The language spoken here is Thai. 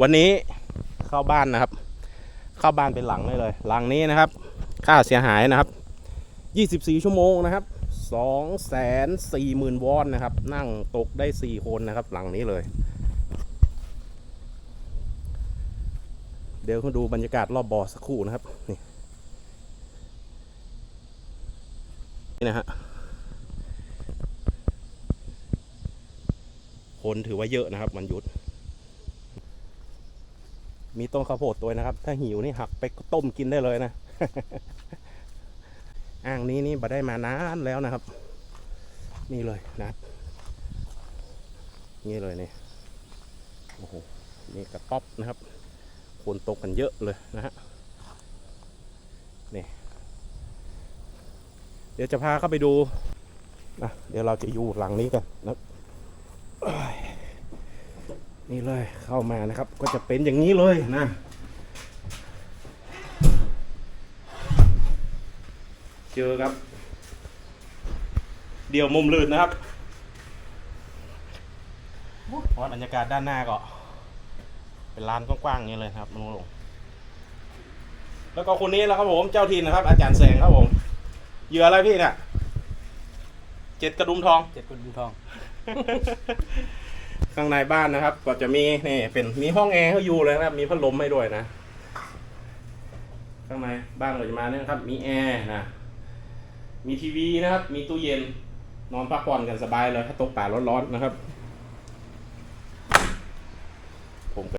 วันนี้เข้าบ้านนะครับ เข้าบ้านเป็นหลังได้เลย หลังนี้นะครับ ค่าเสียหายนะครับ 24 ชั่วโมงนะครับ2 4 0 0 0 0 วอนนะครับ นั่งตกได้ 4 คนนะครับ หลังนี้เลย เดี๋ยวคุณดูบรรยากาศรอบบ่อสักครู่นะครับ นี่นี่นะฮะคนถือว่าเยอะนะครับวันหยุด มีต้นข้าวโพดตัวนะครับ ถ้าหิวนี่หักไปต้มกินได้เลยนะ อ่างนี้นี่มาได้มานานแล้วนะครับ นี่เลยนะครับนี่เลยนี่โอ้โหนี่กระต๊อบนะครับ คนตกกันเยอะเลยนะฮะนี่เดี๋ยวจะพาเข้าไปดูนะเดี๋ยวเราจะอยู่หลังนี้กันนะ นี่เลยเข้ามานะครับ ก็จะเป็นอย่างนี้เลยนะ เจอครับ เดี๋ยวมุมลื่นนะครับเพราะบรรยากาศด้านหน้าก็ เป็นลานกว้างๆอย่างนี้เลยครับน้องลงแล้วก็คนนี้แหล้วครับผมเจ้าถิ่นนะครับ อาจารย์แสงครับผมเหยื่ออะไรพี่เนี่ยเจ็ดกระดุมทองเจ็ดคนดูทอง ข้างในบ้านนะครับ ก็จะมีนี่เป็นมีห้องแอร์ให้อยู่เลยนะครับ มีพัดลมให้ด้วยนะ ข้างในบ้านเราจะมาเนี่ยนะครับ มีแอร์นะมีทีวีนะครับ มีตู้เย็นนอนพักผ่อนกันสบายเลยถ้าตกป่าร้อนๆนะครับ